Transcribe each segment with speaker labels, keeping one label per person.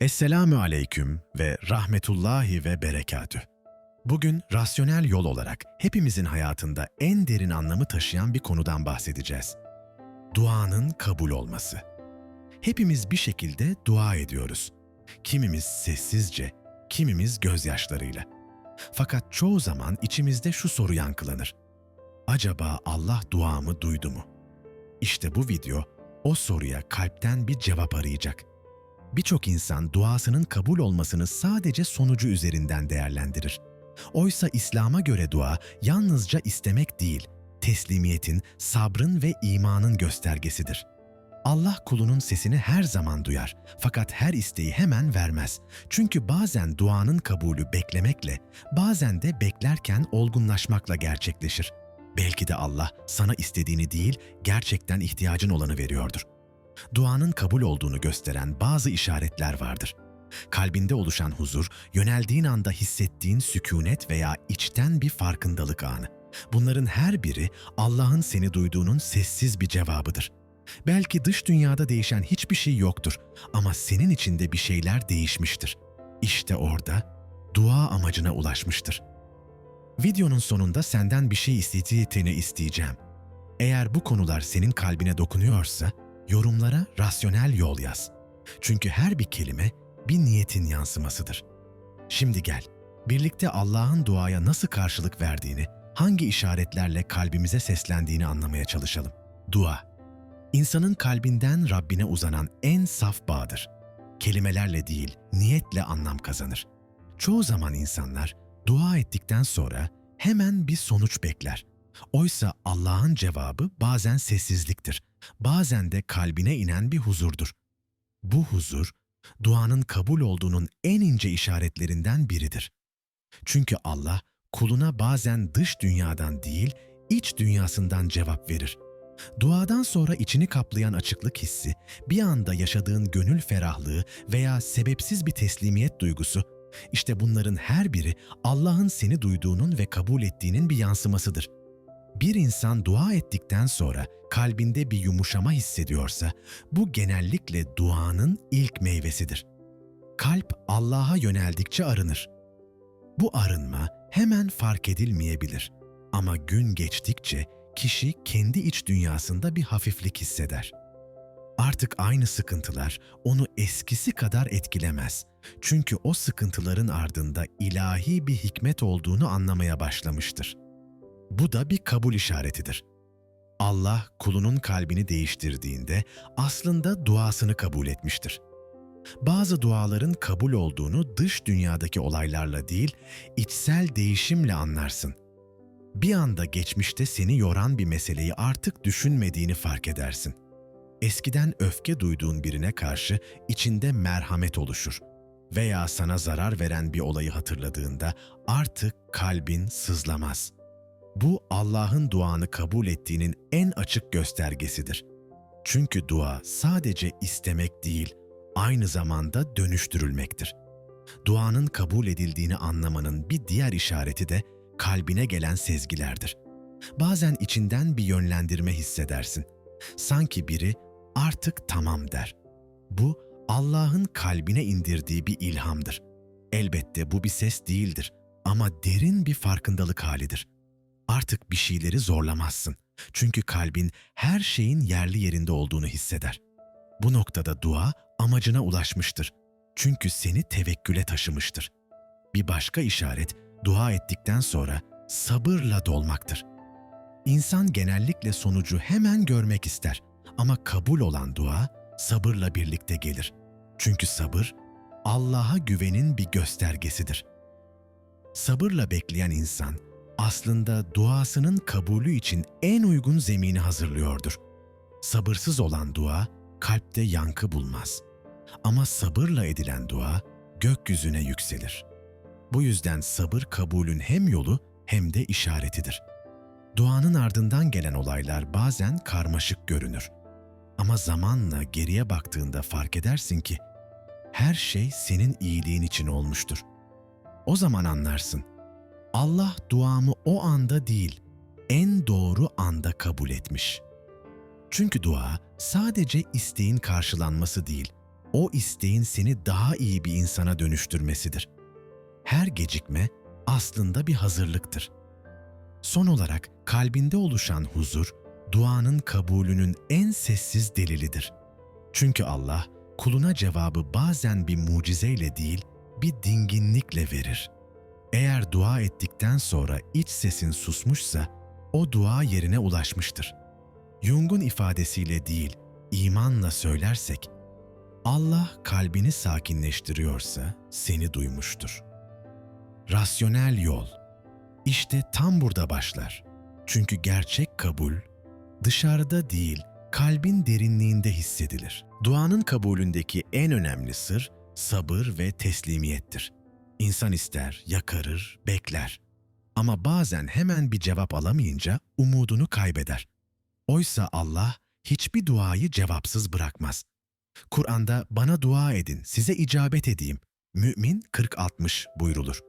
Speaker 1: Esselamü aleyküm ve rahmetullahi ve berekatüh. Bugün rasyonel yol olarak hepimizin hayatında en derin anlamı taşıyan bir konudan bahsedeceğiz. Duanın kabul olması. Hepimiz bir şekilde dua ediyoruz. Kimimiz sessizce, kimimiz gözyaşlarıyla. Fakat çoğu zaman içimizde şu soru yankılanır. Acaba Allah duamı duydu mu? İşte bu video o soruya kalpten bir cevap arayacak. Birçok insan duasının kabul olmasını sadece sonucu üzerinden değerlendirir. Oysa İslam'a göre dua yalnızca istemek değil, teslimiyetin, sabrın ve imanın göstergesidir. Allah kulunun sesini her zaman duyar fakat her isteği hemen vermez. Çünkü bazen duanın kabulü beklemekle, bazen de beklerken olgunlaşmakla gerçekleşir. Belki de Allah sana istediğini değil, gerçekten ihtiyacın olanı veriyordur duanın kabul olduğunu gösteren bazı işaretler vardır. Kalbinde oluşan huzur, yöneldiğin anda hissettiğin sükunet veya içten bir farkındalık anı. Bunların her biri Allah'ın seni duyduğunun sessiz bir cevabıdır. Belki dış dünyada değişen hiçbir şey yoktur ama senin içinde bir şeyler değişmiştir. İşte orada dua amacına ulaşmıştır. Videonun sonunda senden bir şey isteyeceğini isteyeceğim. Eğer bu konular senin kalbine dokunuyorsa, yorumlara rasyonel yol yaz. Çünkü her bir kelime bir niyetin yansımasıdır. Şimdi gel, birlikte Allah'ın duaya nasıl karşılık verdiğini, hangi işaretlerle kalbimize seslendiğini anlamaya çalışalım. Dua, insanın kalbinden Rabbine uzanan en saf bağdır. Kelimelerle değil, niyetle anlam kazanır. Çoğu zaman insanlar dua ettikten sonra hemen bir sonuç bekler. Oysa Allah'ın cevabı bazen sessizliktir, bazen de kalbine inen bir huzurdur. Bu huzur, duanın kabul olduğunun en ince işaretlerinden biridir. Çünkü Allah kuluna bazen dış dünyadan değil, iç dünyasından cevap verir. Duadan sonra içini kaplayan açıklık hissi, bir anda yaşadığın gönül ferahlığı veya sebepsiz bir teslimiyet duygusu, işte bunların her biri Allah'ın seni duyduğunun ve kabul ettiğinin bir yansımasıdır. Bir insan dua ettikten sonra kalbinde bir yumuşama hissediyorsa bu genellikle duanın ilk meyvesidir. Kalp Allah'a yöneldikçe arınır. Bu arınma hemen fark edilmeyebilir ama gün geçtikçe kişi kendi iç dünyasında bir hafiflik hisseder. Artık aynı sıkıntılar onu eskisi kadar etkilemez. Çünkü o sıkıntıların ardında ilahi bir hikmet olduğunu anlamaya başlamıştır. Bu da bir kabul işaretidir. Allah kulunun kalbini değiştirdiğinde aslında duasını kabul etmiştir. Bazı duaların kabul olduğunu dış dünyadaki olaylarla değil, içsel değişimle anlarsın. Bir anda geçmişte seni yoran bir meseleyi artık düşünmediğini fark edersin. Eskiden öfke duyduğun birine karşı içinde merhamet oluşur veya sana zarar veren bir olayı hatırladığında artık kalbin sızlamaz.'' Bu Allah'ın duanı kabul ettiğinin en açık göstergesidir. Çünkü dua sadece istemek değil, aynı zamanda dönüştürülmektir. Duanın kabul edildiğini anlamanın bir diğer işareti de kalbine gelen sezgilerdir. Bazen içinden bir yönlendirme hissedersin. Sanki biri artık tamam der. Bu Allah'ın kalbine indirdiği bir ilhamdır. Elbette bu bir ses değildir ama derin bir farkındalık halidir.'' Artık bir şeyleri zorlamazsın. Çünkü kalbin her şeyin yerli yerinde olduğunu hisseder. Bu noktada dua amacına ulaşmıştır. Çünkü seni tevekküle taşımıştır. Bir başka işaret dua ettikten sonra sabırla dolmaktır. İnsan genellikle sonucu hemen görmek ister ama kabul olan dua sabırla birlikte gelir. Çünkü sabır Allah'a güvenin bir göstergesidir. Sabırla bekleyen insan aslında duasının kabulü için en uygun zemini hazırlıyordur. Sabırsız olan dua kalpte yankı bulmaz. Ama sabırla edilen dua gökyüzüne yükselir. Bu yüzden sabır kabulün hem yolu hem de işaretidir. Duanın ardından gelen olaylar bazen karmaşık görünür. Ama zamanla geriye baktığında fark edersin ki her şey senin iyiliğin için olmuştur. O zaman anlarsın Allah duamı o anda değil, en doğru anda kabul etmiş. Çünkü dua sadece isteğin karşılanması değil, o isteğin seni daha iyi bir insana dönüştürmesidir. Her gecikme aslında bir hazırlıktır. Son olarak kalbinde oluşan huzur, duanın kabulünün en sessiz delilidir. Çünkü Allah kuluna cevabı bazen bir mucizeyle değil, bir dinginlikle verir. Eğer dua ettikten sonra iç sesin susmuşsa, o dua yerine ulaşmıştır. Jung'un ifadesiyle değil, imanla söylersek, Allah kalbini sakinleştiriyorsa seni duymuştur. Rasyonel yol işte tam burada başlar. Çünkü gerçek kabul dışarıda değil, kalbin derinliğinde hissedilir. Duanın kabulündeki en önemli sır sabır ve teslimiyettir. İnsan ister, yakarır, bekler. Ama bazen hemen bir cevap alamayınca umudunu kaybeder. Oysa Allah hiçbir duayı cevapsız bırakmaz. Kur'an'da bana dua edin, size icabet edeyim. Mümin 40-60 buyrulur.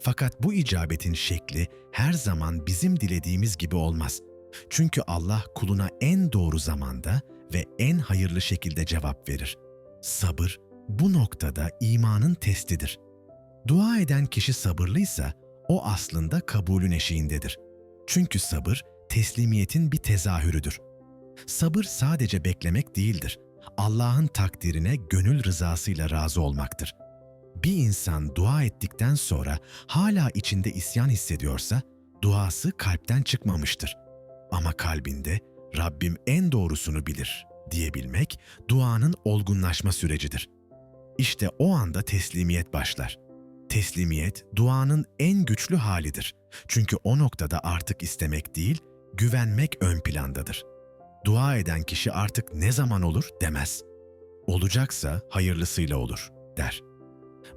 Speaker 1: Fakat bu icabetin şekli her zaman bizim dilediğimiz gibi olmaz. Çünkü Allah kuluna en doğru zamanda ve en hayırlı şekilde cevap verir. Sabır bu noktada imanın testidir. Dua eden kişi sabırlıysa o aslında kabulün eşiğindedir. Çünkü sabır teslimiyetin bir tezahürüdür. Sabır sadece beklemek değildir. Allah'ın takdirine gönül rızasıyla razı olmaktır. Bir insan dua ettikten sonra hala içinde isyan hissediyorsa duası kalpten çıkmamıştır. Ama kalbinde Rabbim en doğrusunu bilir diyebilmek duanın olgunlaşma sürecidir. İşte o anda teslimiyet başlar. Teslimiyet duanın en güçlü halidir. Çünkü o noktada artık istemek değil, güvenmek ön plandadır. Dua eden kişi artık ne zaman olur demez. Olacaksa hayırlısıyla olur der.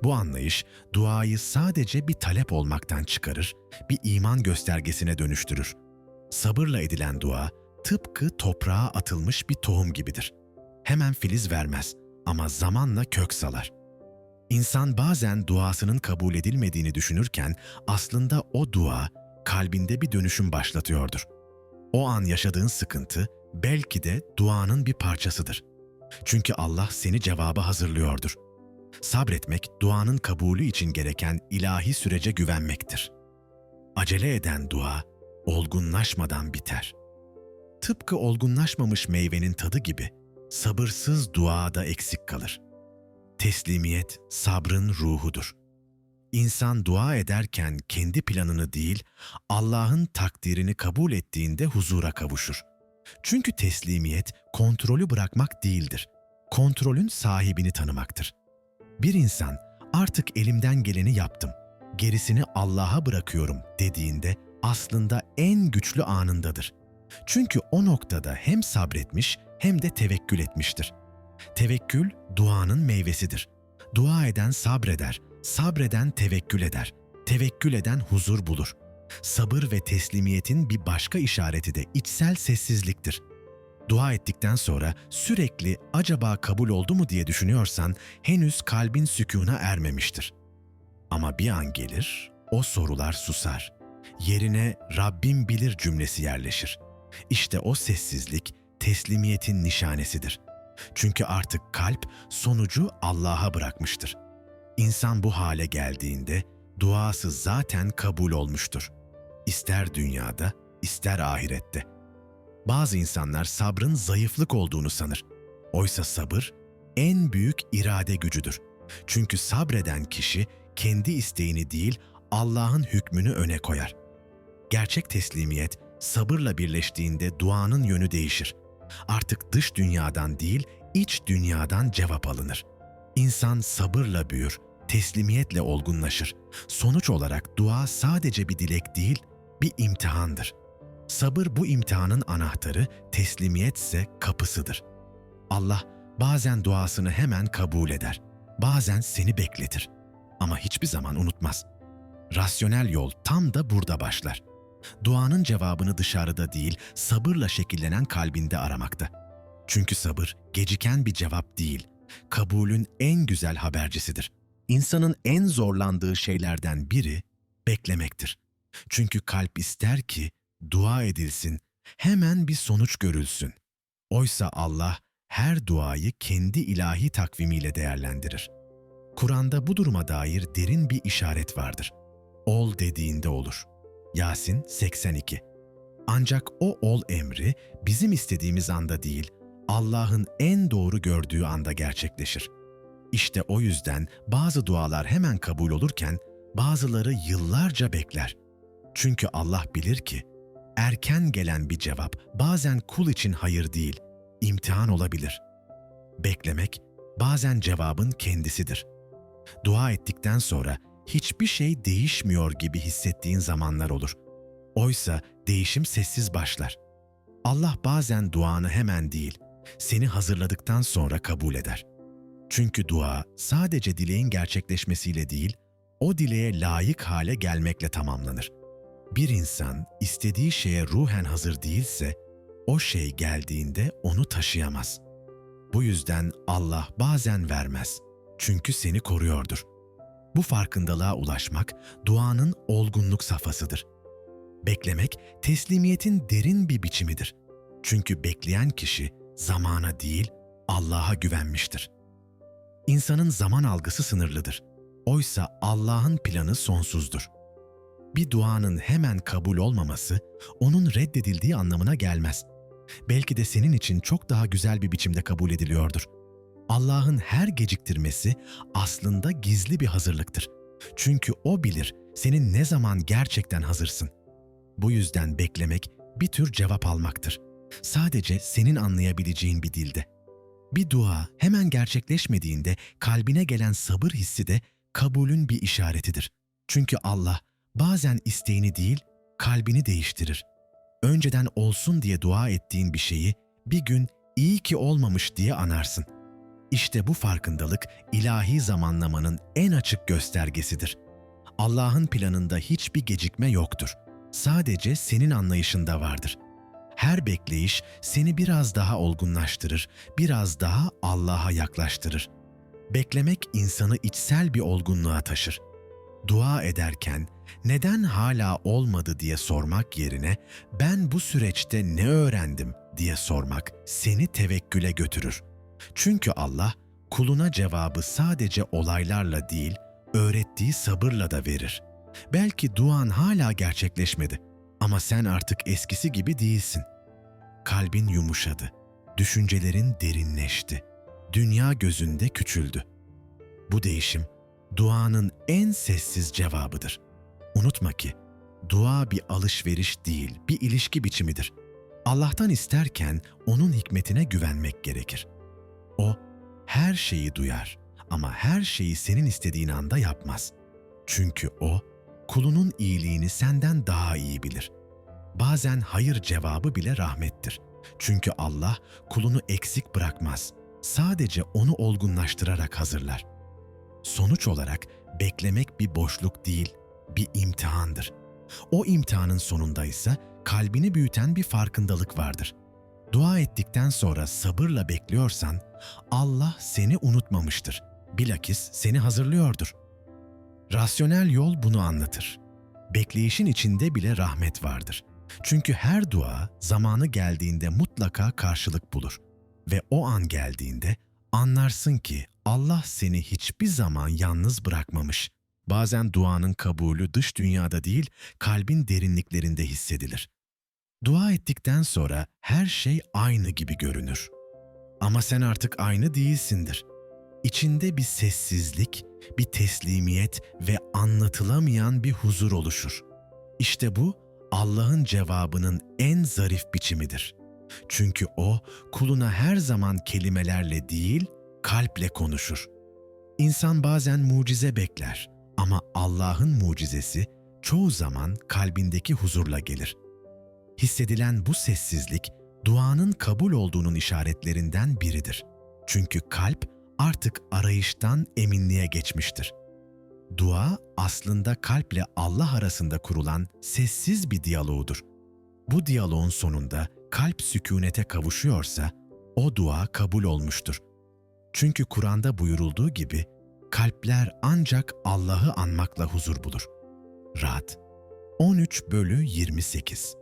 Speaker 1: Bu anlayış duayı sadece bir talep olmaktan çıkarır, bir iman göstergesine dönüştürür. Sabırla edilen dua tıpkı toprağa atılmış bir tohum gibidir. Hemen filiz vermez ama zamanla kök salar. İnsan bazen duasının kabul edilmediğini düşünürken aslında o dua kalbinde bir dönüşüm başlatıyordur. O an yaşadığın sıkıntı belki de duanın bir parçasıdır. Çünkü Allah seni cevaba hazırlıyordur. Sabretmek, duanın kabulü için gereken ilahi sürece güvenmektir. Acele eden dua, olgunlaşmadan biter. Tıpkı olgunlaşmamış meyvenin tadı gibi, sabırsız duada eksik kalır. Teslimiyet, sabrın ruhudur. İnsan dua ederken kendi planını değil, Allah'ın takdirini kabul ettiğinde huzura kavuşur. Çünkü teslimiyet, kontrolü bırakmak değildir. Kontrolün sahibini tanımaktır.'' Bir insan artık elimden geleni yaptım, gerisini Allah'a bırakıyorum dediğinde aslında en güçlü anındadır. Çünkü o noktada hem sabretmiş hem de tevekkül etmiştir. Tevekkül duanın meyvesidir. Dua eden sabreder, sabreden tevekkül eder, tevekkül eden huzur bulur. Sabır ve teslimiyetin bir başka işareti de içsel sessizliktir.'' Dua ettikten sonra sürekli acaba kabul oldu mu diye düşünüyorsan henüz kalbin sükûna ermemiştir. Ama bir an gelir, o sorular susar. Yerine Rabbim bilir cümlesi yerleşir. İşte o sessizlik teslimiyetin nişanesidir. Çünkü artık kalp sonucu Allah'a bırakmıştır. İnsan bu hale geldiğinde duası zaten kabul olmuştur. İster dünyada, ister ahirette.'' Bazı insanlar sabrın zayıflık olduğunu sanır. Oysa sabır en büyük irade gücüdür. Çünkü sabreden kişi kendi isteğini değil Allah'ın hükmünü öne koyar. Gerçek teslimiyet sabırla birleştiğinde duanın yönü değişir. Artık dış dünyadan değil, iç dünyadan cevap alınır. İnsan sabırla büyür, teslimiyetle olgunlaşır. Sonuç olarak dua sadece bir dilek değil, bir imtihandır.'' Sabır bu imtihanın anahtarı, teslimiyet ise kapısıdır. Allah bazen duasını hemen kabul eder, bazen seni bekletir ama hiçbir zaman unutmaz. Rasyonel yol tam da burada başlar. Duanın cevabını dışarıda değil, sabırla şekillenen kalbinde aramakta. Çünkü sabır geciken bir cevap değil, kabulün en güzel habercisidir. İnsanın en zorlandığı şeylerden biri beklemektir. Çünkü kalp ister ki dua edilsin, hemen bir sonuç görülsün. Oysa Allah her duayı kendi ilahi takvimiyle değerlendirir. Kur'an'da bu duruma dair derin bir işaret vardır. Ol dediğinde olur. Yasin 82 Ancak o ol emri bizim istediğimiz anda değil, Allah'ın en doğru gördüğü anda gerçekleşir. İşte o yüzden bazı dualar hemen kabul olurken bazıları yıllarca bekler. Çünkü Allah bilir ki erken gelen bir cevap bazen kul için hayır değil, imtihan olabilir. Beklemek bazen cevabın kendisidir. Dua ettikten sonra hiçbir şey değişmiyor gibi hissettiğin zamanlar olur. Oysa değişim sessiz başlar. Allah bazen duanı hemen değil, seni hazırladıktan sonra kabul eder. Çünkü dua sadece dileğin gerçekleşmesiyle değil, o dileğe layık hale gelmekle tamamlanır. Bir insan istediği şeye ruhen hazır değilse, o şey geldiğinde onu taşıyamaz. Bu yüzden Allah bazen vermez. Çünkü seni koruyordur. Bu farkındalığa ulaşmak duanın olgunluk safhasıdır. Beklemek teslimiyetin derin bir biçimidir. Çünkü bekleyen kişi zamana değil Allah'a güvenmiştir. İnsanın zaman algısı sınırlıdır. Oysa Allah'ın planı sonsuzdur. Bir duanın hemen kabul olmaması onun reddedildiği anlamına gelmez. Belki de senin için çok daha güzel bir biçimde kabul ediliyordur. Allah'ın her geciktirmesi aslında gizli bir hazırlıktır. Çünkü O bilir senin ne zaman gerçekten hazırsın. Bu yüzden beklemek bir tür cevap almaktır. Sadece senin anlayabileceğin bir dilde. Bir dua hemen gerçekleşmediğinde kalbine gelen sabır hissi de kabulün bir işaretidir. Çünkü Allah bazen isteğini değil, kalbini değiştirir. Önceden olsun diye dua ettiğin bir şeyi bir gün iyi ki olmamış diye anarsın. İşte bu farkındalık ilahi zamanlamanın en açık göstergesidir. Allah'ın planında hiçbir gecikme yoktur. Sadece senin anlayışında vardır. Her bekleyiş seni biraz daha olgunlaştırır, biraz daha Allah'a yaklaştırır. Beklemek insanı içsel bir olgunluğa taşır. Dua ederken neden hala olmadı diye sormak yerine ben bu süreçte ne öğrendim diye sormak seni tevekküle götürür. Çünkü Allah kuluna cevabı sadece olaylarla değil, öğrettiği sabırla da verir. Belki duan hala gerçekleşmedi ama sen artık eskisi gibi değilsin. Kalbin yumuşadı, düşüncelerin derinleşti, dünya gözünde küçüldü. Bu değişim duanın en sessiz cevabıdır. Unutma ki dua bir alışveriş değil, bir ilişki biçimidir. Allah'tan isterken onun hikmetine güvenmek gerekir. O her şeyi duyar ama her şeyi senin istediğin anda yapmaz. Çünkü o kulunun iyiliğini senden daha iyi bilir. Bazen hayır cevabı bile rahmettir. Çünkü Allah kulunu eksik bırakmaz. Sadece onu olgunlaştırarak hazırlar. Sonuç olarak beklemek bir boşluk değil, bir imtihandır. O imtihanın sonunda ise kalbini büyüten bir farkındalık vardır. Dua ettikten sonra sabırla bekliyorsan Allah seni unutmamıştır. Bilakis seni hazırlıyordur. Rasyonel yol bunu anlatır. Bekleyişin içinde bile rahmet vardır. Çünkü her dua zamanı geldiğinde mutlaka karşılık bulur. Ve o an geldiğinde anlarsın ki Allah seni hiçbir zaman yalnız bırakmamış. Bazen duanın kabulü dış dünyada değil, kalbin derinliklerinde hissedilir. Dua ettikten sonra her şey aynı gibi görünür. Ama sen artık aynı değilsindir. İçinde bir sessizlik, bir teslimiyet ve anlatılamayan bir huzur oluşur. İşte bu Allah'ın cevabının en zarif biçimidir. Çünkü o kuluna her zaman kelimelerle değil, kalple konuşur. İnsan bazen mucize bekler ama Allah'ın mucizesi çoğu zaman kalbindeki huzurla gelir. Hissedilen bu sessizlik duanın kabul olduğunun işaretlerinden biridir. Çünkü kalp artık arayıştan eminliğe geçmiştir. Dua aslında kalple Allah arasında kurulan sessiz bir diyaloğudur. Bu diyaloğun sonunda kalp sükunete kavuşuyorsa o dua kabul olmuştur. Çünkü Kur'an'da buyurulduğu gibi kalpler ancak Allah'ı anmakla huzur bulur. Rad 13 bölü 28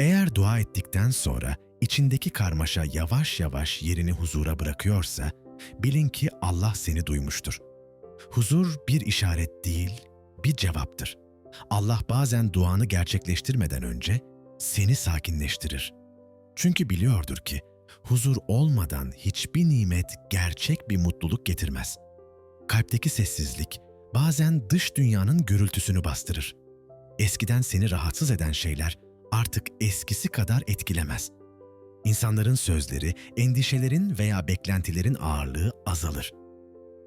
Speaker 1: Eğer dua ettikten sonra içindeki karmaşa yavaş yavaş yerini huzura bırakıyorsa, bilin ki Allah seni duymuştur. Huzur bir işaret değil, bir cevaptır. Allah bazen duanı gerçekleştirmeden önce seni sakinleştirir. Çünkü biliyordur ki huzur olmadan hiçbir nimet gerçek bir mutluluk getirmez. Kalpteki sessizlik bazen dış dünyanın gürültüsünü bastırır. Eskiden seni rahatsız eden şeyler artık eskisi kadar etkilemez. İnsanların sözleri, endişelerin veya beklentilerin ağırlığı azalır.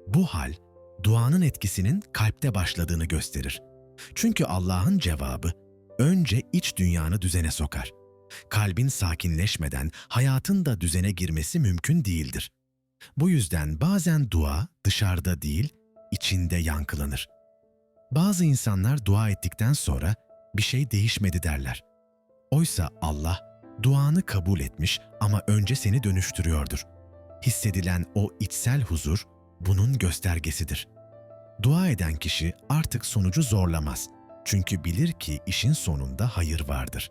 Speaker 1: Bu hal duanın etkisinin kalpte başladığını gösterir. Çünkü Allah'ın cevabı önce iç dünyanı düzene sokar. Kalbin sakinleşmeden hayatın da düzene girmesi mümkün değildir. Bu yüzden bazen dua dışarıda değil, içinde yankılanır. Bazı insanlar dua ettikten sonra bir şey değişmedi derler. Oysa Allah duanı kabul etmiş ama önce seni dönüştürüyordur. Hissedilen o içsel huzur bunun göstergesidir. Dua eden kişi artık sonucu zorlamaz. Çünkü bilir ki işin sonunda hayır vardır.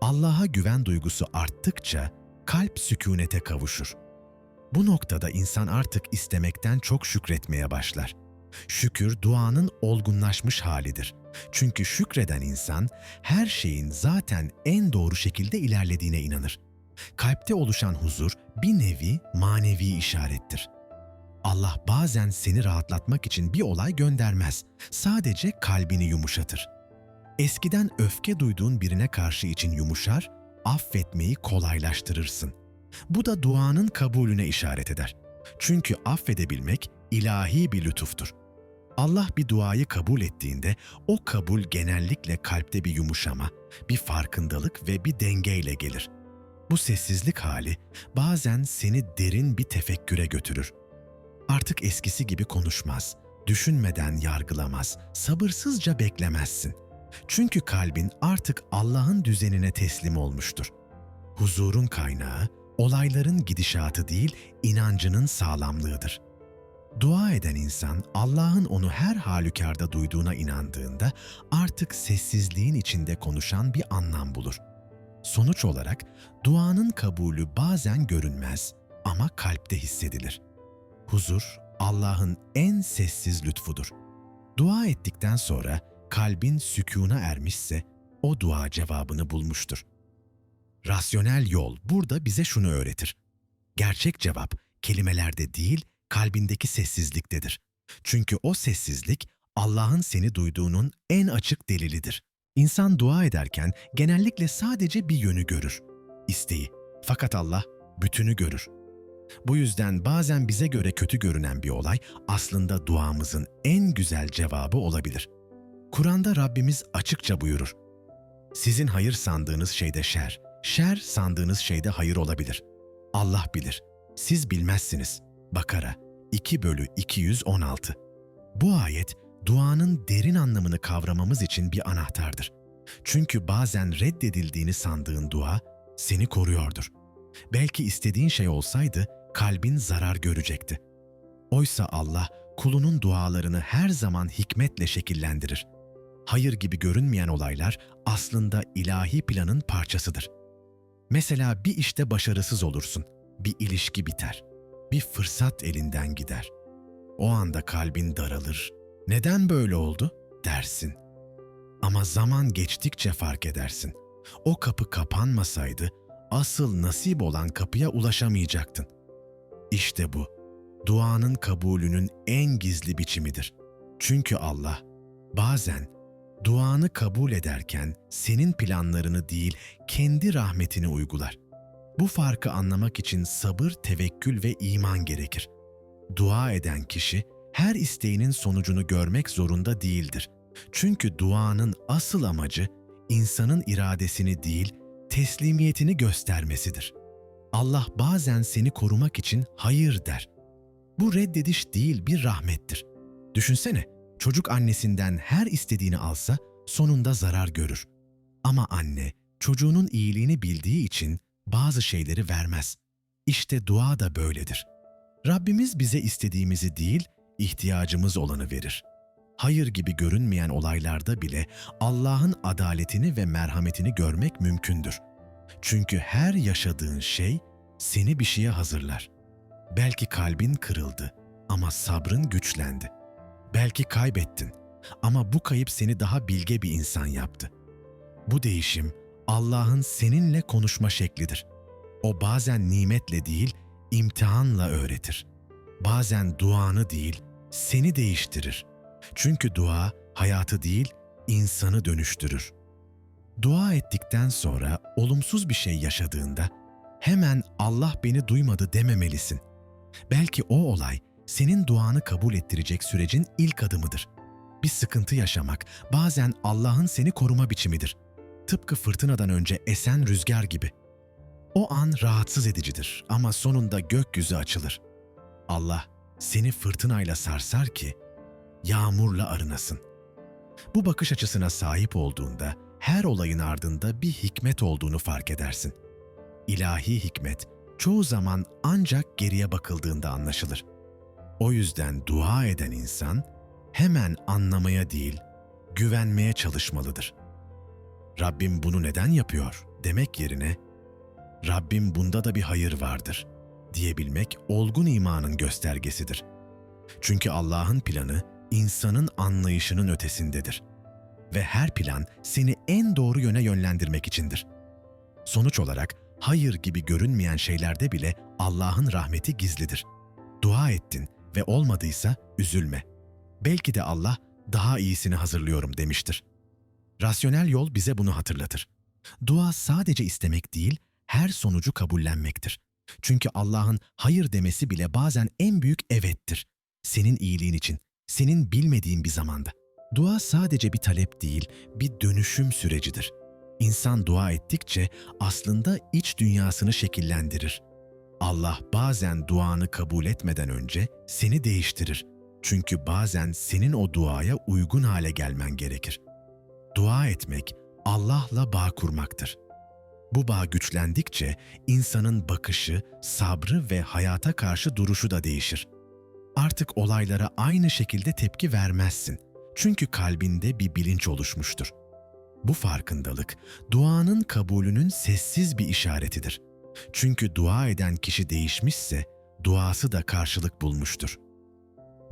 Speaker 1: Allah'a güven duygusu arttıkça kalp sükunete kavuşur. Bu noktada insan artık istemekten çok şükretmeye başlar. Şükür duanın olgunlaşmış halidir. Çünkü şükreden insan her şeyin zaten en doğru şekilde ilerlediğine inanır. Kalpte oluşan huzur bir nevi manevi işarettir. Allah bazen seni rahatlatmak için bir olay göndermez. Sadece kalbini yumuşatır. Eskiden öfke duyduğun birine karşı için yumuşar, affetmeyi kolaylaştırırsın. Bu da duanın kabulüne işaret eder. Çünkü affedebilmek ilahi bir lütuftur. Allah bir duayı kabul ettiğinde o kabul genellikle kalpte bir yumuşama, bir farkındalık ve bir dengeyle gelir. Bu sessizlik hali bazen seni derin bir tefekküre götürür. Artık eskisi gibi konuşmaz, düşünmeden yargılamaz, sabırsızca beklemezsin. Çünkü kalbin artık Allah'ın düzenine teslim olmuştur. Huzurun kaynağı, olayların gidişatı değil, inancının sağlamlığıdır. Dua eden insan Allah'ın onu her halükarda duyduğuna inandığında artık sessizliğin içinde konuşan bir anlam bulur. Sonuç olarak duanın kabulü bazen görünmez ama kalpte hissedilir. Huzur Allah'ın en sessiz lütfudur. Dua ettikten sonra kalbin sükûna ermişse o dua cevabını bulmuştur. Rasyonel yol burada bize şunu öğretir. Gerçek cevap kelimelerde değil, kalbindeki sessizliktedir. Çünkü o sessizlik Allah'ın seni duyduğunun en açık delilidir. İnsan dua ederken genellikle sadece bir yönü görür, isteği. Fakat Allah bütünü görür. Bu yüzden bazen bize göre kötü görünen bir olay aslında duamızın en güzel cevabı olabilir. Kur'an'da Rabbimiz açıkça buyurur. Sizin hayır sandığınız şeyde şer, şer sandığınız şeyde hayır olabilir. Allah bilir, siz bilmezsiniz. Bakara 2 bölü 216 Bu ayet, duanın derin anlamını kavramamız için bir anahtardır. Çünkü bazen reddedildiğini sandığın dua seni koruyordur. Belki istediğin şey olsaydı kalbin zarar görecekti. Oysa Allah kulunun dualarını her zaman hikmetle şekillendirir. Hayır gibi görünmeyen olaylar aslında ilahi planın parçasıdır. Mesela bir işte başarısız olursun, bir ilişki biter, bir fırsat elinden gider. O anda kalbin daralır. Neden böyle oldu dersin. Ama zaman geçtikçe fark edersin. O kapı kapanmasaydı asıl nasip olan kapıya ulaşamayacaktın. İşte bu, duanın kabulünün en gizli biçimidir. Çünkü Allah bazen duanı kabul ederken senin planlarını değil, kendi rahmetini uygular. Bu farkı anlamak için sabır, tevekkül ve iman gerekir. Dua eden kişi her isteğinin sonucunu görmek zorunda değildir. Çünkü duanın asıl amacı insanın iradesini değil, teslimiyetini göstermesidir. Allah bazen seni korumak için hayır der. Bu reddediş değil bir rahmettir. Düşünsene, çocuk annesinden her istediğini alsa sonunda zarar görür. Ama anne çocuğunun iyiliğini bildiği için bazı şeyleri vermez. İşte dua da böyledir. Rabbimiz bize istediğimizi değil, ihtiyacımız olanı verir. Hayır gibi görünmeyen olaylarda bile Allah'ın adaletini ve merhametini görmek mümkündür. Çünkü her yaşadığın şey seni bir şeye hazırlar. Belki kalbin kırıldı ama sabrın güçlendi. Belki kaybettin ama bu kayıp seni daha bilge bir insan yaptı. Bu değişim Allah'ın seninle konuşma şeklidir. O bazen nimetle değil, imtihanla öğretir. Bazen duanı değil, seni değiştirir. Çünkü dua hayatı değil, insanı dönüştürür. Dua ettikten sonra olumsuz bir şey yaşadığında hemen Allah beni duymadı dememelisin. Belki o olay senin duanı kabul ettirecek sürecin ilk adımıdır. Bir sıkıntı yaşamak bazen Allah'ın seni koruma biçimidir. Tıpkı fırtınadan önce esen rüzgar gibi. O an rahatsız edicidir ama sonunda gökyüzü açılır. Allah seni fırtınayla sarsar ki yağmurla arınasın. Bu bakış açısına sahip olduğunda her olayın ardında bir hikmet olduğunu fark edersin. İlahi hikmet çoğu zaman ancak geriye bakıldığında anlaşılır. O yüzden dua eden insan hemen anlamaya değil, güvenmeye çalışmalıdır. Rabbim bunu neden yapıyor demek yerine Rabbim bunda da bir hayır vardır diyebilmek olgun imanın göstergesidir. Çünkü Allah'ın planı insanın anlayışının ötesindedir ve her plan seni en doğru yöne yönlendirmek içindir. Sonuç olarak hayır gibi görünmeyen şeylerde bile Allah'ın rahmeti gizlidir. Dua ettin ve olmadıysa üzülme. Belki de Allah daha iyisini hazırlıyorum demiştir. Rasyonel yol bize bunu hatırlatır. Dua sadece istemek değil, her sonucu kabullenmektir. Çünkü Allah'ın hayır demesi bile bazen en büyük evettir. Senin iyiliğin için, senin bilmediğin bir zamanda. Dua sadece bir talep değil, bir dönüşüm sürecidir. İnsan dua ettikçe aslında iç dünyasını şekillendirir. Allah bazen duanı kabul etmeden önce seni değiştirir. Çünkü bazen senin o duaya uygun hale gelmen gerekir. Dua etmek Allah'la bağ kurmaktır. Bu bağ güçlendikçe insanın bakışı, sabrı ve hayata karşı duruşu da değişir. Artık olaylara aynı şekilde tepki vermezsin. Çünkü kalbinde bir bilinç oluşmuştur. Bu farkındalık duanın kabulünün sessiz bir işaretidir. Çünkü dua eden kişi değişmişse duası da karşılık bulmuştur.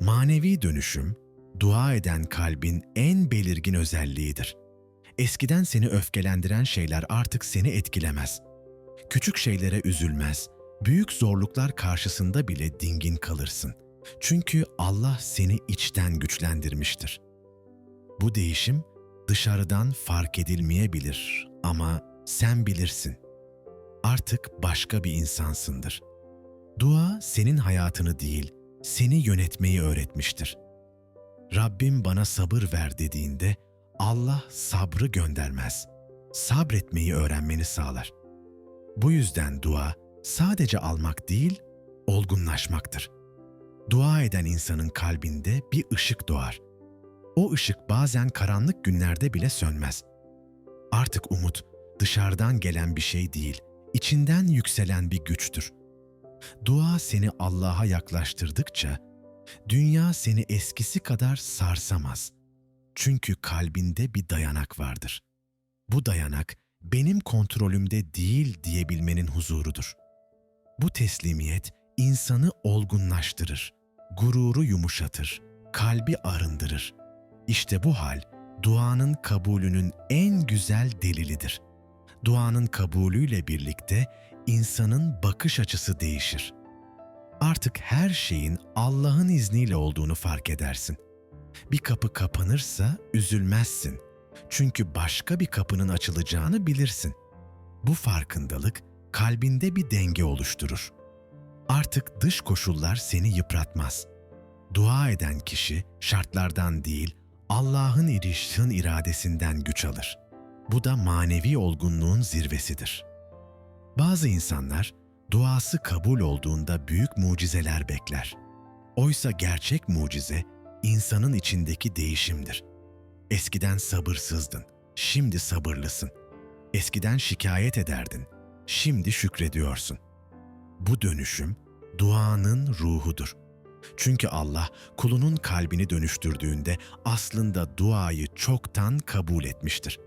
Speaker 1: Manevi dönüşüm dua eden kalbin en belirgin özelliğidir. Eskiden seni öfkelendiren şeyler artık seni etkilemez. Küçük şeylere üzülmez, büyük zorluklar karşısında bile dingin kalırsın. Çünkü Allah seni içten güçlendirmiştir. Bu değişim dışarıdan fark edilmeyebilir ama sen bilirsin. Artık başka bir insansındır. Dua senin hayatını değil, seni yönetmeyi öğretmiştir. Rabbim bana sabır ver dediğinde Allah sabrı göndermez. Sabretmeyi öğrenmeni sağlar. Bu yüzden dua sadece almak değil, olgunlaşmaktır. Dua eden insanın kalbinde bir ışık doğar. O ışık bazen karanlık günlerde bile sönmez. Artık umut dışarıdan gelen bir şey değil, içinden yükselen bir güçtür. Dua seni Allah'a yaklaştırdıkça dünya seni eskisi kadar sarsamaz.'' Çünkü kalbinde bir dayanak vardır. Bu dayanak benim kontrolümde değil diyebilmenin huzurudur. Bu teslimiyet insanı olgunlaştırır, gururu yumuşatır, kalbi arındırır. İşte bu hal duanın kabulünün en güzel delilidir. Duanın kabulüyle birlikte insanın bakış açısı değişir. Artık her şeyin Allah'ın izniyle olduğunu fark edersin.'' Bir kapı kapanırsa üzülmezsin. Çünkü başka bir kapının açılacağını bilirsin. Bu farkındalık kalbinde bir denge oluşturur. Artık dış koşullar seni yıpratmaz. Dua eden kişi şartlardan değil, Allah'ın irişin iradesinden güç alır. Bu da manevi olgunluğun zirvesidir. Bazı insanlar duası kabul olduğunda büyük mucizeler bekler. Oysa gerçek mucize insanın içindeki değişimdir. Eskiden sabırsızdın, şimdi sabırlısın. Eskiden şikayet ederdin, şimdi şükrediyorsun. Bu dönüşüm duanın ruhudur. Çünkü Allah kulunun kalbini dönüştürdüğünde aslında duayı çoktan kabul etmiştir.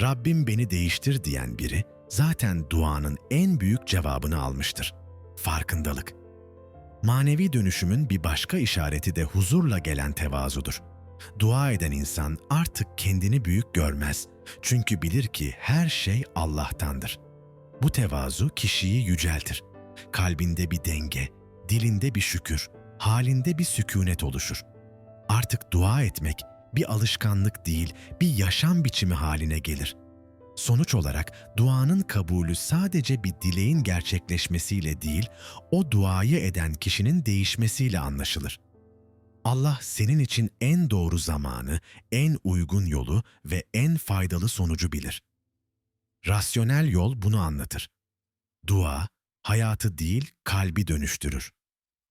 Speaker 1: Rabbim beni değiştir diyen biri zaten duanın en büyük cevabını almıştır. Farkındalık. Manevi dönüşümün bir başka işareti de huzurla gelen tevazudur. Dua eden insan artık kendini büyük görmez. Çünkü bilir ki her şey Allah'tandır. Bu tevazu kişiyi yüceltir. Kalbinde bir denge, dilinde bir şükür, halinde bir sükunet oluşur. Artık dua etmek bir alışkanlık değil, bir yaşam biçimi haline gelir. Sonuç olarak duanın kabulü sadece bir dileğin gerçekleşmesiyle değil, o duayı eden kişinin değişmesiyle anlaşılır. Allah senin için en doğru zamanı, en uygun yolu ve en faydalı sonucu bilir. Rasyonel yol bunu anlatır. Dua, hayatı değil kalbi dönüştürür.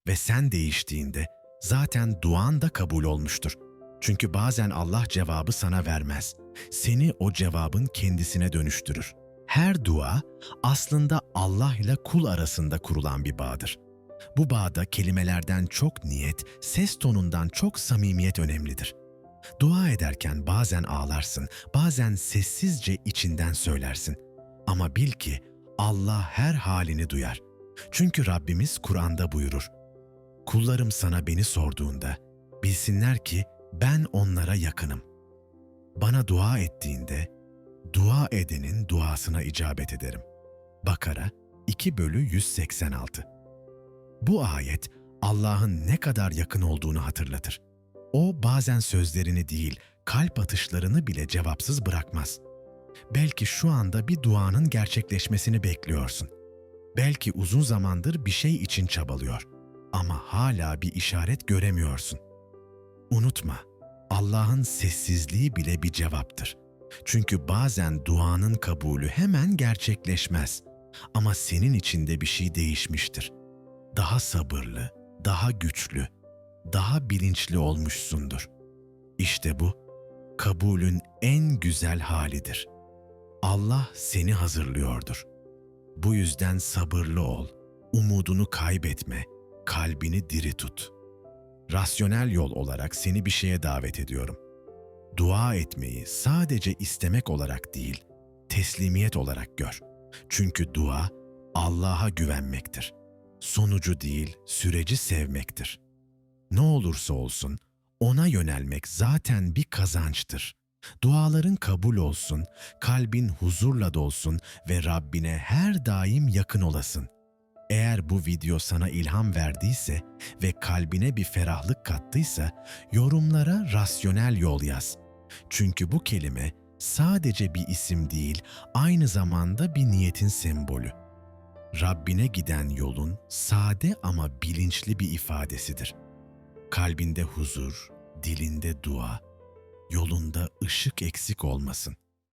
Speaker 1: Ve sen değiştiğinde zaten duan da kabul olmuştur. Çünkü bazen Allah cevabı sana vermez. Seni o cevabın kendisine dönüştürür. Her dua aslında Allah ile kul arasında kurulan bir bağdır. Bu bağda kelimelerden çok niyet, ses tonundan çok samimiyet önemlidir. Dua ederken bazen ağlarsın, bazen sessizce içinden söylersin. Ama bil ki Allah her halini duyar. Çünkü Rabbimiz Kur'an'da buyurur. Kullarım sana beni sorduğunda bilsinler ki ben onlara yakınım. Bana dua ettiğinde dua edenin duasına icabet ederim. Bakara 2 bölü 186 Bu ayet Allah'ın ne kadar yakın olduğunu hatırlatır. O bazen sözlerini değil, kalp atışlarını bile cevapsız bırakmaz. Belki şu anda bir duanın gerçekleşmesini bekliyorsun. Belki uzun zamandır bir şey için çabalıyor ama hala bir işaret göremiyorsun. Unutma, Allah'ın sessizliği bile bir cevaptır. Çünkü bazen duanın kabulü hemen gerçekleşmez ama senin içinde bir şey değişmiştir. Daha sabırlı, daha güçlü, daha bilinçli olmuşsundur. İşte bu kabulün en güzel halidir. Allah seni hazırlıyordur. Bu yüzden sabırlı ol, umudunu kaybetme, kalbini diri tut. Rasyonel yol olarak seni bir şeye davet ediyorum. Dua etmeyi sadece istemek olarak değil, teslimiyet olarak gör. Çünkü dua Allah'a güvenmektir. Sonucu değil, süreci sevmektir. Ne olursa olsun ona yönelmek zaten bir kazançtır. Duaların kabul olsun, kalbin huzurla dolsun ve Rabbine her daim yakın olasın. Eğer bu video sana ilham verdiyse ve kalbine bir ferahlık kattıysa yorumlara rasyonel yol yaz. Çünkü bu kelime sadece bir isim değil, aynı zamanda bir niyetin sembolü. Rabbine giden yolun sade ama bilinçli bir ifadesidir. Kalbinde huzur, dilinde dua, yolunda ışık eksik olmasın.